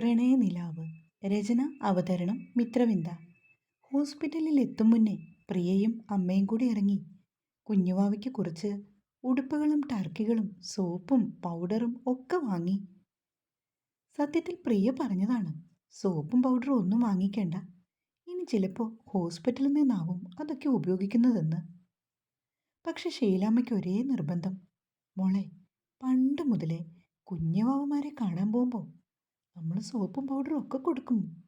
പ്രണയനിലാവ് രചന അവതരണം മിത്രവിന്ദ. ഹോസ്പിറ്റലിൽ എത്തും മുന്നേ പ്രിയയും അമ്മയും കൂടി ഇറങ്ങി. കുഞ്ഞുവാവയ്ക്ക് കുറച്ച് ഉടുപ്പുകളും ടർക്കികളും സോപ്പും പൗഡറും ഒക്കെ വാങ്ങി. സത്യത്തിൽ പ്രിയ പറഞ്ഞതാണ് സോപ്പും പൗഡറും ഒന്നും വാങ്ങിക്കേണ്ട. ഇനി ചിലപ്പോൾ ഹോസ്പിറ്റലിൽ നിന്നാവും അതൊക്കെ ഉപയോഗിക്കുന്നതെന്ന്. പക്ഷെ ഷീലാമ്മയ്ക്ക് ഒരേ നിർബന്ധം. മോളെ പണ്ട് മുതലേ കുഞ്ഞുവാവമാരെ കാണാൻ പോകുമ്പോൾ നമ്മൾ സോപ്പും പൗഡറും ഒക്കെ കൊടുക്കും.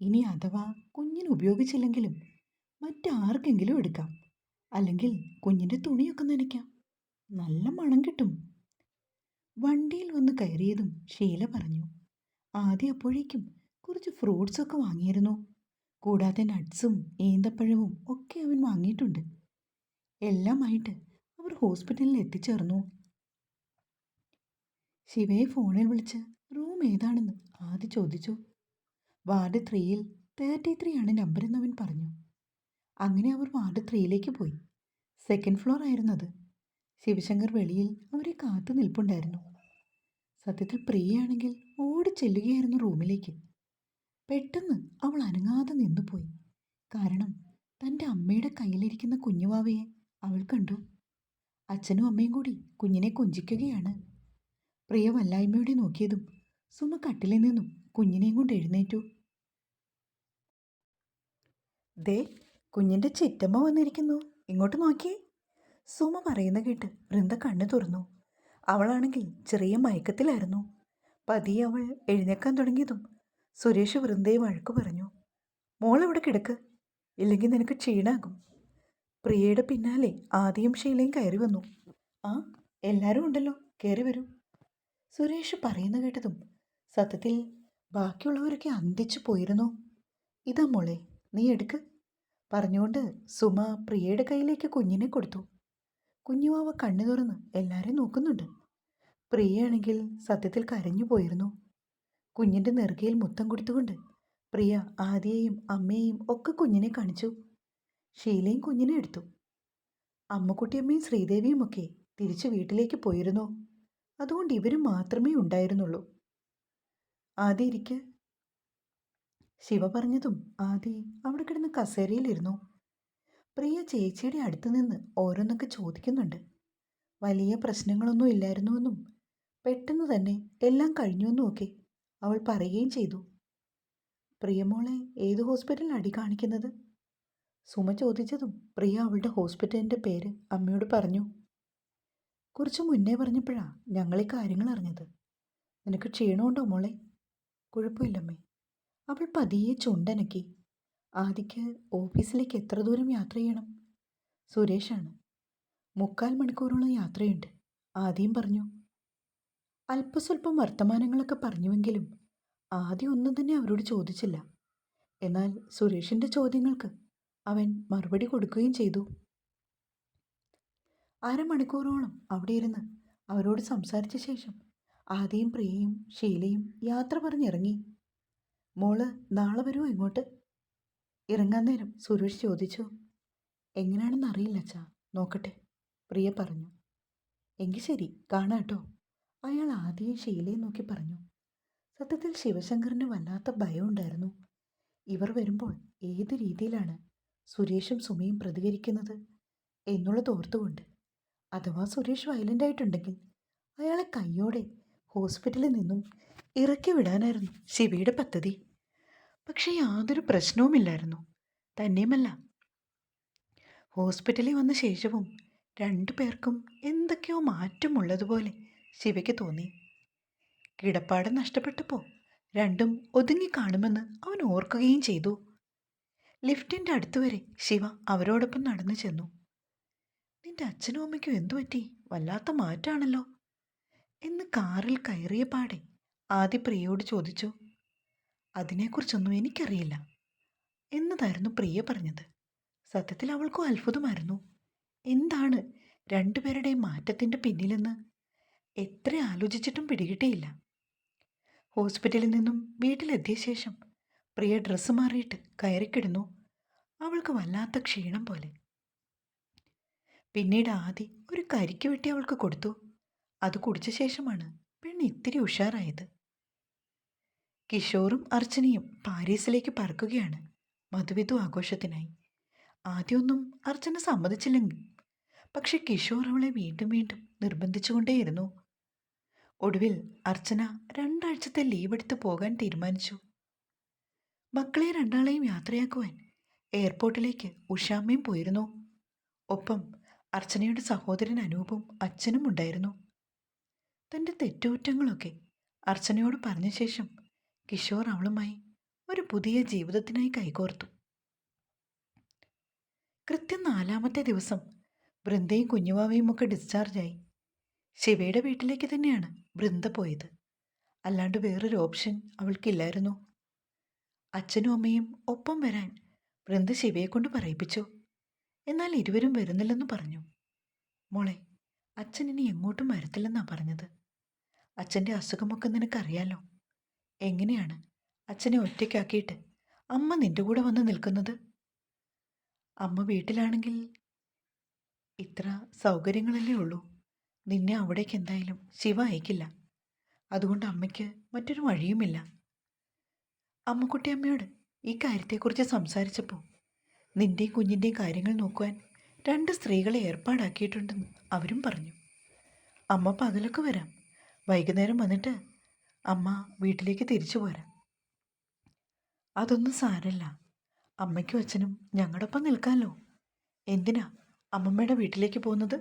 ഇനി അഥവാ കുഞ്ഞിന് ഉപയോഗിച്ചില്ലെങ്കിലും മറ്റാർക്കെങ്കിലും എടുക്കാം. അല്ലെങ്കിൽ കുഞ്ഞിന്റെ തുണിയൊക്കെ നനയ്ക്കാം. നല്ല മണം കിട്ടും. വണ്ടിയിൽ വന്ന് കയറിയതും ഷീല പറഞ്ഞു ആദ്യം അപ്പോഴേക്കും കുറച്ച് ഫ്രൂട്ട്സൊക്കെ വാങ്ങിയിരുന്നു കൂടാതെ നട്ട്സും ഏന്തപ്പഴവും ഒക്കെ അവൻ വാങ്ങിയിട്ടുണ്ട്. എല്ലാമായിട്ട് അവർ ഹോസ്പിറ്റലിൽ എത്തിച്ചേർന്നു. ശിവയെ ഫോണിൽ വിളിച്ച് റൂം ഏതാണെന്ന്? ആദ്യം ചോദിച്ചു. വാർഡ് ത്രീയിൽ തേർട്ടി ത്രീ ആണ് നമ്പർ എന്നവൻ പറഞ്ഞു. അങ്ങനെ അവർ വാർഡ് ത്രീയിലേക്ക് പോയി. സെക്കൻഡ് ഫ്ലോർ ആയിരുന്നത്. ശിവശങ്കർ വെളിയിൽ അവരെ കാത്തു നിൽപ്പുണ്ടായിരുന്നു. സത്യത്തിൽ പ്രിയയാണെങ്കിൽ ഓടി ചെല്ലുകയായിരുന്നു റൂമിലേക്ക്. പെട്ടെന്ന് അവൾ അനങ്ങാതെ നിന്നുപോയി. കാരണം തന്റെ അമ്മയുടെ കയ്യിലിരിക്കുന്ന കുഞ്ഞുവാവയെ അവൾ കണ്ടു. അച്ഛനും അമ്മയും കൂടി കുഞ്ഞിനെ കൊഞ്ചിക്കുകയാണ്. പ്രിയ വല്ലായ്മയോടെ നോക്കിയതും സുമ കട്ടിലിൽ നിന്നും കുഞ്ഞിനെയും കൊണ്ട് എഴുന്നേറ്റു. ദേ കുഞ്ഞിന്റെ ചിറ്റമ്മ വന്നിരിക്കുന്നു. ഇങ്ങോട്ട് നോക്കിയേ സുമ പറയുന്ന കേട്ട് വൃന്ദ കണ്ണു തുറന്നു. അവളാണെങ്കിൽ ചെറിയ മയക്കത്തിലായിരുന്നു. പതിയെ അവൾ എഴുന്നേക്കാൻ തുടങ്ങിയതും സുരേഷ് വൃന്ദയെ വഴക്ക് പറഞ്ഞു. മോൾ അവിടെ കിടക്ക്? ഇല്ലെങ്കിൽ നിനക്ക് ക്ഷീണാകും. പ്രിയയുടെ പിന്നാലെ ആദ്യം ശീലയും കയറി വന്നു. ആ എല്ലാവരും ഉണ്ടല്ലോ. കയറി വരൂ. സുരേഷ് പറയുന്ന കേട്ടതും സത്യത്തിൽ ബാക്കിയുള്ളവരൊക്കെ അന്തിച്ചു പോയിരുന്നു. ഇതാ മോളെ നീ എടുക്ക് പറഞ്ഞുകൊണ്ട് സുമ പ്രിയയുടെ കയ്യിലേക്ക് കുഞ്ഞിനെ കൊടുത്തു. കുഞ്ഞുവാവ കണ്ണു തുറന്ന് എല്ലാവരെയും നോക്കുന്നുണ്ട്. പ്രിയയാണെങ്കിൽ സത്യത്തിൽ കരഞ്ഞു പോയിരുന്നു. കുഞ്ഞിന്റെ നെറുകയിൽ മുത്തം കൊടുത്തുകൊണ്ട് പ്രിയ ആദിയെയും അമ്മയെയും ഒക്കെ കുഞ്ഞിനെ കാണിച്ചു. ഷീലയും കുഞ്ഞിനെ എടുത്തു. അമ്മക്കുട്ടിയമ്മയും ശ്രീദേവിയും ഒക്കെ തിരിച്ചു വീട്ടിലേക്ക് പോയിരുന്നു. അതുകൊണ്ട് ഇവരും മാത്രമേ ഉണ്ടായിരുന്നുള്ളൂ. ആദ്യ ഇരിക്ക്. ശിവ പറഞ്ഞതും ആദി അവിടെ കിടന്ന് കസേരയിലിരുന്നു. പ്രിയ ചേച്ചിയുടെ അടുത്ത് നിന്ന് ഓരോന്നൊക്കെ ചോദിക്കുന്നുണ്ട്. വലിയ പ്രശ്നങ്ങളൊന്നും ഇല്ലായിരുന്നുവെന്നും പെട്ടെന്ന് തന്നെ എല്ലാം കഴിഞ്ഞുവെന്നും ഒക്കെ അവൾ പറയുകയും ചെയ്തു. പ്രിയമോളെ ഏത് ഹോസ്പിറ്റലിൽ അടി കാണിക്കുന്നത്? സുമ ചോദിച്ചതും പ്രിയ അവളുടെ ഹോസ്പിറ്റലിന്റെ പേര് അമ്മയോട് പറഞ്ഞു. കുറച്ച് മുന്നേ പറഞ്ഞപ്പോഴാണ് ഞങ്ങൾ ഈ കാര്യങ്ങൾ അറിഞ്ഞത് നിനക്ക് ക്ഷീണമുണ്ടോ മോളെ? കുഴപ്പമില്ലമ്മേ. അവൾ പതിയെ ചുണ്ടനക്കി. ആദിക്ക് ഓഫീസിലേക്ക് എത്ര ദൂരം യാത്ര ചെയ്യണം? സുരേഷാണ്. മുക്കാൽ മണിക്കൂറോളം യാത്രയുണ്ട്. ആദ്യം പറഞ്ഞു. അല്പസ്വല്പം വർത്തമാനങ്ങളൊക്കെ പറഞ്ഞുവെങ്കിലും ആദ്യം ഒന്നും തന്നെ അവരോട് ചോദിച്ചില്ല. എന്നാൽ സുരേഷിന്റെ ചോദ്യങ്ങൾക്ക് അവൻ മറുപടി കൊടുക്കുകയും ചെയ്തു. അരമണിക്കൂറോളം അവിടെ ഇരുന്ന് അവരോട് സംസാരിച്ച ശേഷം ആദിയും പ്രിയയും ഷീലയും യാത്ര പറഞ്ഞിറങ്ങി. മോൾ നാളെ വരുമോ ഇങ്ങോട്ട്? ഇറങ്ങാൻ നേരം സുരേഷ് ചോദിച്ചു. എങ്ങനെയാണെന്ന് അറിയില്ല അച്ഛാ നോക്കട്ടെ പ്രിയ പറഞ്ഞു. എങ്കിൽ ശരി കാണാട്ടോ അയാൾ ആദ്യം ഷീലയെ നോക്കി പറഞ്ഞു. സത്യത്തിൽ ശിവശങ്കറിന് വല്ലാത്ത ഭയം ഉണ്ടായിരുന്നു. ഇവർ വരുമ്പോൾ ഏത് രീതിയിലാണ് സുരേഷും സുമയും പ്രതികരിക്കുന്നത് എന്നുള്ളത് ഓർത്തുകൊണ്ട് അഥവാ സുരേഷ് വയലന്റ് ആയിട്ടുണ്ടെങ്കിൽ അയാളെ കയ്യോടെ ഹോസ്പിറ്റലിൽ നിന്നും ഇറക്കി വിടാനായിരുന്നു ശിവയുടെ പദ്ധതി. പക്ഷേ യാതൊരു പ്രശ്നവുമില്ലായിരുന്നു തന്നെയുമല്ല. ഹോസ്പിറ്റലിൽ വന്ന ശേഷവും രണ്ടു പേർക്കും എന്തൊക്കെയോ മാറ്റമുള്ളതുപോലെ ശിവയ്ക്ക് തോന്നി. കിടപ്പാട് നഷ്ടപ്പെട്ടപ്പോൾ രണ്ടും ഒതുങ്ങി കാണുമെന്ന് അവൻ ഓർക്കുകയും ചെയ്തു. ലിഫ്റ്റിന്റെ അടുത്തുവരെ ശിവ അവരോടൊപ്പം നടന്നു ചെന്നു. നിന്റെ അച്ഛനും അമ്മയ്ക്കും എന്തു പറ്റി? വല്ലാത്ത മാറ്റാണല്ലോ. എന്ന് കാറിൽ കയറിയ പാടെ ആദ്യ പ്രിയയോട് ചോദിച്ചു അതിനെക്കുറിച്ചൊന്നും എനിക്കറിയില്ല. എന്നതായിരുന്നു പ്രിയ പറഞ്ഞത്. സത്യത്തിൽ അവൾക്കും അത്ഭുതമായിരുന്നു. എന്താണ് രണ്ടുപേരുടെയും മാറ്റത്തിന്റെ പിന്നിലെന്ന് എത്ര ആലോചിച്ചിട്ടും പിടികിട്ടിയില്ല. ഹോസ്പിറ്റലിൽ നിന്നും വീട്ടിലെത്തിയ ശേഷം പ്രിയ ഡ്രസ്സ് മാറിയിട്ട് കയറിക്കിടുന്നു. അവൾക്ക് വല്ലാത്ത ക്ഷീണം പോലെ. പിന്നീട് ആദി ഒരു കരിക്ക് വെട്ടി അവൾക്ക് കൊടുത്തു. അത് കുടിച്ച ശേഷമാണ് പെണ്ണ് ഇത്തിരി ഉഷാറായത്. കിഷോറും അർച്ചനയും പാരീസിലേക്ക് പറക്കുകയാണ് മധുവിധു ആഘോഷത്തിനായി. ആദ്യമൊന്നും അർച്ചന സമ്മതിച്ചില്ലെങ്കിൽ. പക്ഷെ കിഷോർ അവളെ വീണ്ടും വീണ്ടും നിർബന്ധിച്ചുകൊണ്ടേയിരുന്നു. ഒടുവിൽ അർച്ചന രണ്ടാഴ്ചത്തെ ലീവ് എടുത്ത് പോകാൻ തീരുമാനിച്ചു. മക്കളെ രണ്ടാളെയും യാത്രയാക്കുവാൻ എയർപോർട്ടിലേക്ക് ഉഷാമ്മയും പോയിരുന്നു. ഒപ്പം അർച്ചനയുടെ സഹോദരൻ അനൂപും അച്ഛനും ഉണ്ടായിരുന്നു തന്റെ തെറ്റുകുറ്റങ്ങളൊക്കെ അർച്ചനയോട് പറഞ്ഞ ശേഷം കിഷോർ അവളുമായി ഒരു പുതിയ ജീവിതത്തിനായി കൈകോർത്തു. കൃത്യം നാലാമത്തെ ദിവസം വൃന്ദയും കുഞ്ഞുവാവയും ഒക്കെ ഡിസ്ചാർജായി. ശിവയുടെ വീട്ടിലേക്ക് തന്നെയാണ് വൃന്ദ പോയത്. അല്ലാണ്ട് വേറൊരു ഓപ്ഷൻ അവൾക്കില്ലായിരുന്നു. അച്ഛനും അമ്മയും ഒപ്പം വരാൻ വൃന്ദ ശിവയെ കൊണ്ട് പറയിപ്പിച്ചു. എന്നാൽ ഇരുവരും വരുന്നില്ലെന്ന് പറഞ്ഞു. മോളെ അച്ഛൻ ഇനി എങ്ങോട്ടും വരത്തില്ലെന്നാ പറഞ്ഞത്. അച്ഛന്റെ അസുഖമൊക്കെ നിനക്കറിയാലോ? എങ്ങനെയാണ് അച്ഛനെ ഒറ്റയ്ക്കാക്കിയിട്ട് അമ്മ നിന്റെ കൂടെ വന്ന് നിൽക്കുന്നത്? അമ്മ വീട്ടിലാണെങ്കിൽ ഇത്ര സൗകര്യങ്ങളല്ലേ ഉള്ളൂ. നിന്നെ അവിടേക്ക് എന്തായാലും ശിവ അയക്കില്ല. അതുകൊണ്ട് അമ്മയ്ക്ക് മറ്റൊരു വഴിയുമില്ല. അമ്മക്കുട്ടി അമ്മയോട് ഈ കാര്യത്തെക്കുറിച്ച് സംസാരിച്ചപ്പോൾ നിന്റെയും കുഞ്ഞിന്റെയും കാര്യങ്ങൾ നോക്കുവാൻ രണ്ട് സ്ത്രീകളെ ഏർപ്പാടാക്കിയിട്ടുണ്ടെന്ന് അവരും പറഞ്ഞു. അമ്മ പകലൊക്കെ വരാം. വൈകുന്നേരം വന്നിട്ട് അമ്മ വീട്ടിലേക്ക് തിരിച്ചു പോരാം. അതൊന്നും സാരല്ല. അമ്മയ്ക്കും അച്ഛനും ഞങ്ങളൊപ്പം നിൽക്കാമല്ലോ എന്തിനാ അമ്മമ്മയുടെ വീട്ടിലേക്ക് പോകുന്നത്?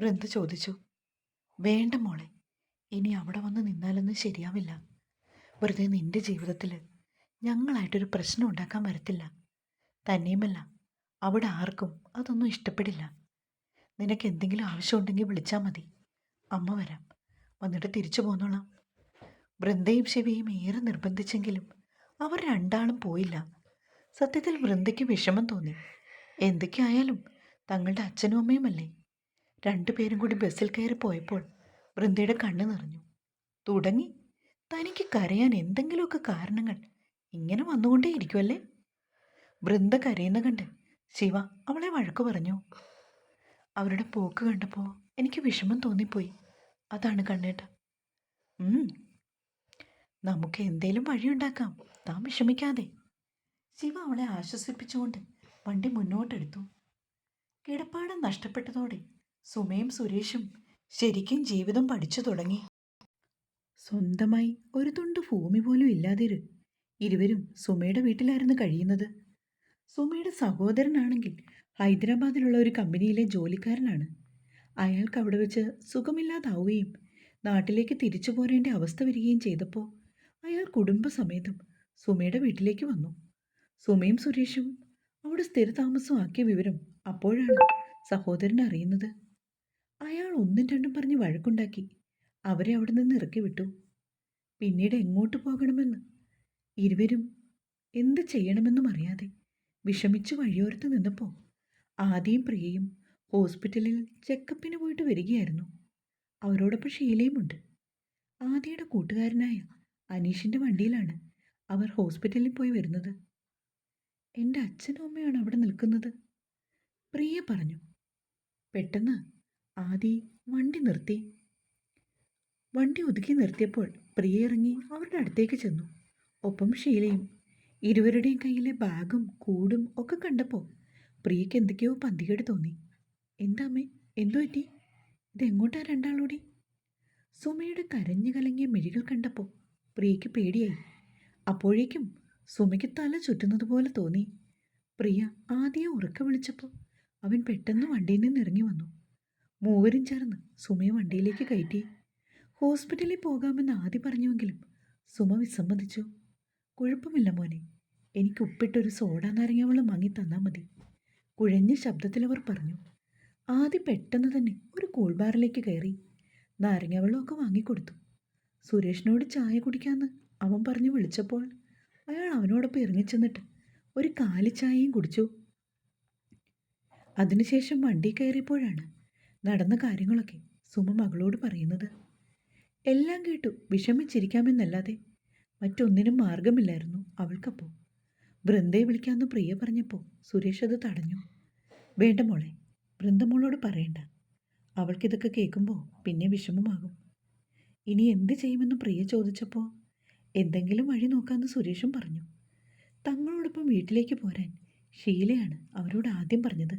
വൃന്ദ ചോദിച്ചു. വേണ്ട മോളെ ഇനി അവിടെ വന്ന് നിന്നാലൊന്നും ശരിയാവില്ല. വെറുതെ നിന്റെ ജീവിതത്തിൽ ഞങ്ങളായിട്ടൊരു പ്രശ്നം ഉണ്ടാക്കാൻ വരത്തില്ല. തന്നെയുമല്ല. അവിടെ ആർക്കും അതൊന്നും ഇഷ്ടപ്പെടില്ല. നിനക്ക് എന്തെങ്കിലും ആവശ്യമുണ്ടെങ്കിൽ വിളിച്ചാൽ മതി. അമ്മ വരാം. വന്നിട്ട് തിരിച്ചു പോന്നോളാം. വൃന്ദയും ശിവയും ഏറെ നിർബന്ധിച്ചെങ്കിലും അവർ രണ്ടാളും പോയില്ല. സത്യത്തിൽ വൃന്ദയ്ക്ക് വിഷമം തോന്നി. എന്തൊക്കെയായാലും തങ്ങളുടെ അച്ഛനും അമ്മയുമല്ലേ രണ്ടുപേരും കൂടി ബസ്സിൽ കയറി പോയപ്പോൾ വൃന്ദയുടെ കണ്ണ് നിറഞ്ഞു. തുടങ്ങി. തനിക്ക് കരയാൻ എന്തെങ്കിലുമൊക്കെ കാരണങ്ങൾ ഇങ്ങനെ വന്നുകൊണ്ടേയിരിക്കുമല്ലേ വൃന്ദ കരയുന്ന കണ്ട് ശിവ അവളെ വഴക്കു പറഞ്ഞു. അവരുടെ പോക്ക് കണ്ടപ്പോൾ എനിക്ക് വിഷമം തോന്നിപ്പോയി. അതാണ് കണ്ണേട്ട. നമുക്ക് എന്തേലും വഴിയുണ്ടാക്കാം താൻ വിഷമിക്കാതെ. ശിവ അവളെ ആശ്വസിപ്പിച്ചുകൊണ്ട് വണ്ടി മുന്നോട്ടെടുത്തു. കിടപ്പാടം നഷ്ടപ്പെട്ടതോടെ സുമയും സുരേഷും ശരിക്കും ജീവിതം പഠിച്ചു തുടങ്ങി. സ്വന്തമായി ഒരു തുണ്ട് ഭൂമി പോലും ഇല്ലാതിരു ഇരുവരും സുമയുടെ വീട്ടിലായിരുന്നു കഴിയുന്നത്. സുമയുടെ സഹോദരനാണെങ്കിൽ ഹൈദരാബാദിലുള്ള ഒരു കമ്പനിയിലെ ജോലിക്കാരനാണ്. അയാൾക്ക് അവിടെ വെച്ച് സുഖമില്ലാതാവുകയും നാട്ടിലേക്ക് തിരിച്ചു പോരേണ്ട അവസ്ഥ വരികയും ചെയ്തപ്പോൾ അയാൾ കുടുംബസമേതം സുമയുടെ വീട്ടിലേക്ക് വന്നു. സുമയും സുരേഷും അവിടെ സ്ഥിരതാമസമാക്കിയ വിവരം അപ്പോഴാണ് സഹോദരൻ അറിയുന്നത്. അയാൾ ഒന്നും രണ്ടും പറഞ്ഞ് വഴക്കുണ്ടാക്കി അവരെ അവിടെ നിന്ന് ഇറക്കി വിട്ടു. പിന്നീട് എങ്ങോട്ട് പോകണമെന്ന്? ഇരുവരും എന്ത് ചെയ്യണമെന്നും അറിയാതെ വിഷമിച്ച് വഴിയോരത്ത് നിന്നപ്പോൾ ആദ്യം പ്രിയയും ഹോസ്പിറ്റലിൽ ചെക്കപ്പിന് പോയിട്ട് വരികയായിരുന്നു. അവരോടൊപ്പം ഷീലയുമുണ്ട് ആദ്യയുടെ കൂട്ടുകാരനായ അനീഷിന്റെ വണ്ടിയിലാണ് അവർ ഹോസ്പിറ്റലിൽ പോയി വരുന്നത്. എന്റെ അച്ഛനും അമ്മയാണ് അവിടെ നിൽക്കുന്നത് പ്രിയ പറഞ്ഞു. പെട്ടെന്ന് ആദി വണ്ടി നിർത്തി. വണ്ടി ഒതുക്കി നിർത്തിയപ്പോൾ പ്രിയ ഇറങ്ങി അവരുടെ അടുത്തേക്ക് ചെന്നു. ഒപ്പം ഷീലയും ഇരുവരുടെയും കയ്യിലെ ബാഗും കൂടും ഒക്കെ കണ്ടപ്പോൾ പ്രിയയ്ക്ക് എന്തൊക്കെയോ പന്തികേട് തോന്നി. എന്താമ്മേ എന്തു പറ്റി? ഇതെങ്ങോട്ടാ രണ്ടാളോടി? സുമയുടെ കരഞ്ഞു കലങ്ങിയ മിഴികൾ കണ്ടപ്പോൾ പ്രിയയ്ക്ക് പേടിയായി. അപ്പോഴേക്കും സുമയ്ക്ക് തല ചുറ്റുന്നത് പോലെ തോന്നി. പ്രിയ ആദ്യം ഉറക്ക വിളിച്ചപ്പോൾ അവൻ പെട്ടെന്ന് വണ്ടിയിൽ നിന്ന് ഇറങ്ങി വന്നു. മൂവരും ചേർന്ന് സുമയെ വണ്ടിയിലേക്ക് കയറ്റി. ഹോസ്പിറ്റലിൽ പോകാമെന്ന് ആദ്യം പറഞ്ഞുവെങ്കിലും സുമ വിസമ്മതിച്ചു. കുഴപ്പമില്ല മോനെ. എനിക്ക് ഉപ്പിട്ടൊരു സോഡ നാരങ്ങ വെള്ളം വാങ്ങി തന്നാൽ മതി. കുഴഞ്ഞ ശബ്ദത്തിൽ അവർ പറഞ്ഞു ആദ്യം പെട്ടെന്ന് തന്നെ ഒരു കൂൾ ബാറിലേക്ക് കയറി നാരങ്ങ വെള്ളമൊക്കെ വാങ്ങിക്കൊടുത്തു. സുരേഷിനോട് ചായ കുടിക്കാമെന്ന് അവൻ പറഞ്ഞു വിളിച്ചപ്പോൾ അയാൾ അവനോടൊപ്പം ഇറങ്ങിച്ചെന്നിട്ട് ഒരു കാലി ചായയും കുടിച്ചു. അതിനുശേഷം വണ്ടി കയറിയപ്പോഴാണ് നടന്ന കാര്യങ്ങളൊക്കെ സുമ മകളോട് പറയുന്നത്. എല്ലാം കേട്ടു വിഷമിച്ചിരിക്കാമെന്നല്ലാതെ മറ്റൊന്നിനും മാർഗമില്ലായിരുന്നു അവൾക്കപ്പോൾ ബൃന്ദയെ വിളിക്കാമെന്ന് പ്രിയ പറഞ്ഞപ്പോൾ സുരേഷ് അത് തടഞ്ഞു. വേണ്ട മോളെ ബൃന്ദമോളോട് പറയണ്ട. അവൾക്കിതൊക്കെ കേൾക്കുമ്പോൾ പിന്നെ വിഷമമാകും. ഇനി എന്ത് ചെയ്യുമെന്ന് പ്രിയ ചോദിച്ചപ്പോൾ എന്തെങ്കിലും വഴി നോക്കാമെന്ന് സുരേഷും പറഞ്ഞു. തങ്ങളോടൊപ്പം വീട്ടിലേക്ക് പോരാൻ ഷീലയാണ് അവരോട് ആദ്യം പറഞ്ഞത്.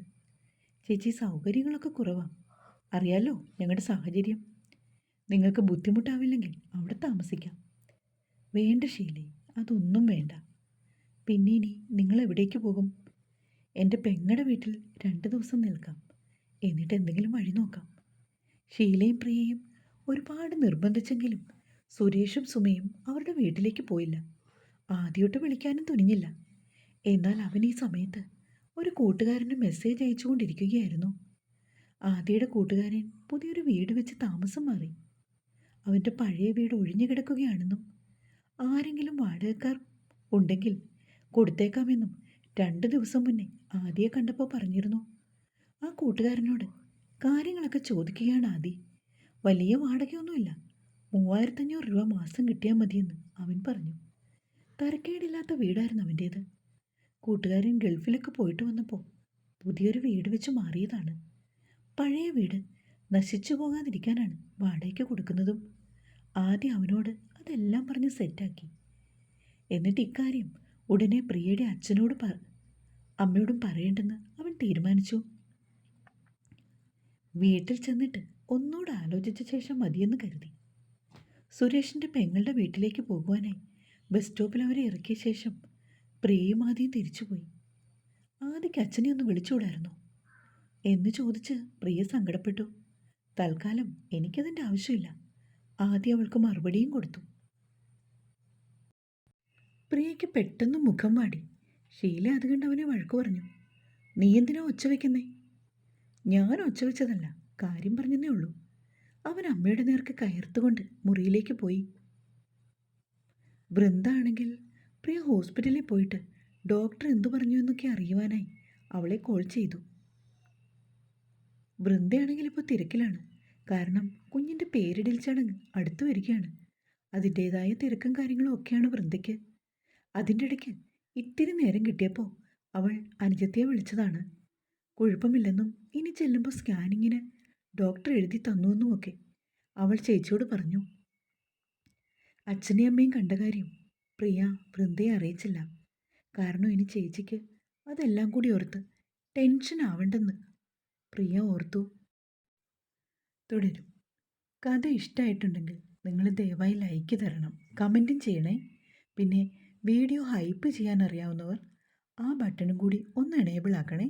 ചേച്ചി സൗകര്യങ്ങളൊക്കെ കുറവാണ് അറിയാലോ ഞങ്ങളുടെ സാഹചര്യം. നിങ്ങൾക്ക് ബുദ്ധിമുട്ടാവില്ലെങ്കിൽ അവിടെ താമസിക്കാം. വേണ്ട ശീലി അതൊന്നും വേണ്ട. പിന്നെ ഇനി നിങ്ങൾ എവിടേക്ക് പോകും? എന്റെ പെങ്ങടെ വീട്ടിൽ രണ്ട് ദിവസം നിൽക്കാം. എന്നിട്ട് എന്തെങ്കിലും വഴി നോക്കാം. ഷീലയും പ്രിയയും ഒരുപാട് നിർബന്ധിച്ചെങ്കിലും സുരേഷും സുമയും അവരുടെ വീട്ടിലേക്ക് പോയില്ല. ആദ്യമായിട്ട് വിളിക്കാനും തുനിഞ്ഞില്ല. എന്നാൽ അവൻ ഈ സമയത്ത് ഒരു കൂട്ടുകാരന് മെസ്സേജ് അയച്ചുകൊണ്ടിരിക്കുകയായിരുന്നു. ആദ്യയുടെ കൂട്ടുകാരൻ പുതിയൊരു വീട് വെച്ച് താമസം മാറി. അവന്റെ പഴയ വീട് ഒഴിഞ്ഞു കിടക്കുകയാണെന്നും ആരെങ്കിലും വാടകക്കാർ ഉണ്ടെങ്കിൽ കൊടുത്തേക്കാമെന്നും രണ്ട് ദിവസം മുന്നേ ആദിയെ കണ്ടപ്പോൾ പറഞ്ഞിരുന്നു. ആ കൂട്ടുകാരനോട് കാര്യങ്ങളൊക്കെ ചോദിക്കുകയാണ് ആദി. വലിയ വാടകയൊന്നുമില്ല. മൂവായിരത്തഞ്ഞൂറ് രൂപ മാസം കിട്ടിയാൽ മതിയെന്ന് അവൻ പറഞ്ഞു. തരക്കേടില്ലാത്ത വീടായിരുന്നു അവന്റേത് കൂട്ടുകാരൻ ഗൾഫിലൊക്കെ പോയിട്ട് വന്നപ്പോൾ പുതിയൊരു വീട് വെച്ച് മാറിയതാണ്. പഴയ വീട് നശിച്ചു പോകാതിരിക്കാനാണ് വാടകയ്ക്ക് കൊടുക്കുന്നതും. ആദ്യം അവനോട് അതെല്ലാം പറഞ്ഞ് സെറ്റാക്കി. എന്നിട്ട് ഇക്കാര്യം ഉടനെ പ്രിയയുടെ അച്ഛനോട് പറ അമ്മയോടും പറയേണ്ടെന്ന് അവൻ തീരുമാനിച്ചു. വീട്ടിൽ ചെന്നിട്ട് ഒന്നുകൂടെ ആലോചിച്ച ശേഷം മതിയെന്ന് കരുതി. സുരേഷിന്റെ പെങ്ങളുടെ വീട്ടിലേക്ക് പോകുവാനായി ബസ് സ്റ്റോപ്പിൽ അവരെ ഇറക്കിയ ശേഷം പ്രിയയും ആദ്യം തിരിച്ചുപോയി. ആദ്യക്ക് അച്ഛനെ ഒന്ന് വിളിച്ചുകൂടായിരുന്നു? എന്ന് ചോദിച്ച് പ്രിയ സങ്കടപ്പെട്ടു. തൽക്കാലം എനിക്കതിന്റെ ആവശ്യമില്ല. ആദ്യം അവൾക്ക് മറുപടിയും കൊടുത്തു. പ്രിയയ്ക്ക് പെട്ടെന്ന് മുഖം വാടി. ഷീല അത് കണ്ട് അവനെ വഴക്ക് പറഞ്ഞു. നീ എന്തിനാ ഒച്ച വയ്ക്കുന്നേ ഞാൻ ഒച്ച വെച്ചതല്ല. കാര്യം പറഞ്ഞതേ ഉള്ളൂ. അവൻ അമ്മയുടെ നേർക്ക് കയർത്തുകൊണ്ട് മുറിയിലേക്ക് പോയി. വൃന്ദ ആണെങ്കിൽ പ്രിയ ഹോസ്പിറ്റലിൽ പോയിട്ട് ഡോക്ടർ എന്തു പറഞ്ഞു എന്നൊക്കെ അറിയുവാനായി അവളെ കോൾ ചെയ്തു. വൃന്ദയാണെങ്കിൽ ഇപ്പോൾ തിരക്കിലാണ്. കാരണം കുഞ്ഞിന്റെ പേരിടൽ ചടങ്ങ് അടുത്തു വരികയാണ്. അതിന്റേതായ തിരക്കും കാര്യങ്ങളും ഒക്കെയാണ് വൃന്ദയ്ക്ക്. അതിന്റെ ഇടയ്ക്ക് ഇത്തിരി നേരം കിട്ടിയപ്പോൾ അവൾ അനുജത്തിയെ വിളിച്ചതാണ്. കുഴപ്പമില്ലെന്നും ഇനി ചെല്ലുമ്പോൾ സ്കാനിങ്ങിന് ഡോക്ടർ എഴുതി തന്നുവെന്നുമൊക്കെ അവൾ ചേച്ചിയോട് പറഞ്ഞു. അച്ഛനെയും അമ്മയും കണ്ട കാര്യം പ്രിയ വൃന്ദയെ അറിയിച്ചില്ല. കാരണം ഇനി ചേച്ചിക്ക് അതെല്ലാം കൂടി ഓർത്ത് ടെൻഷൻ ആവണ്ടെന്ന് പ്രിയ ഓർത്തു. തുടരും. കഥ ഇഷ്ടമായിട്ടുണ്ടെങ്കിൽ നിങ്ങൾ ദയവായി ലൈക്ക് തരണം. കമന്റും ചെയ്യണേ. പിന്നെ വീഡിയോ ഹൈപ്പ് ചെയ്യാൻ അറിയാവുന്നവർ ആ ബട്ടണും കൂടി ഒന്ന് എനേബിൾ ആക്കണേ.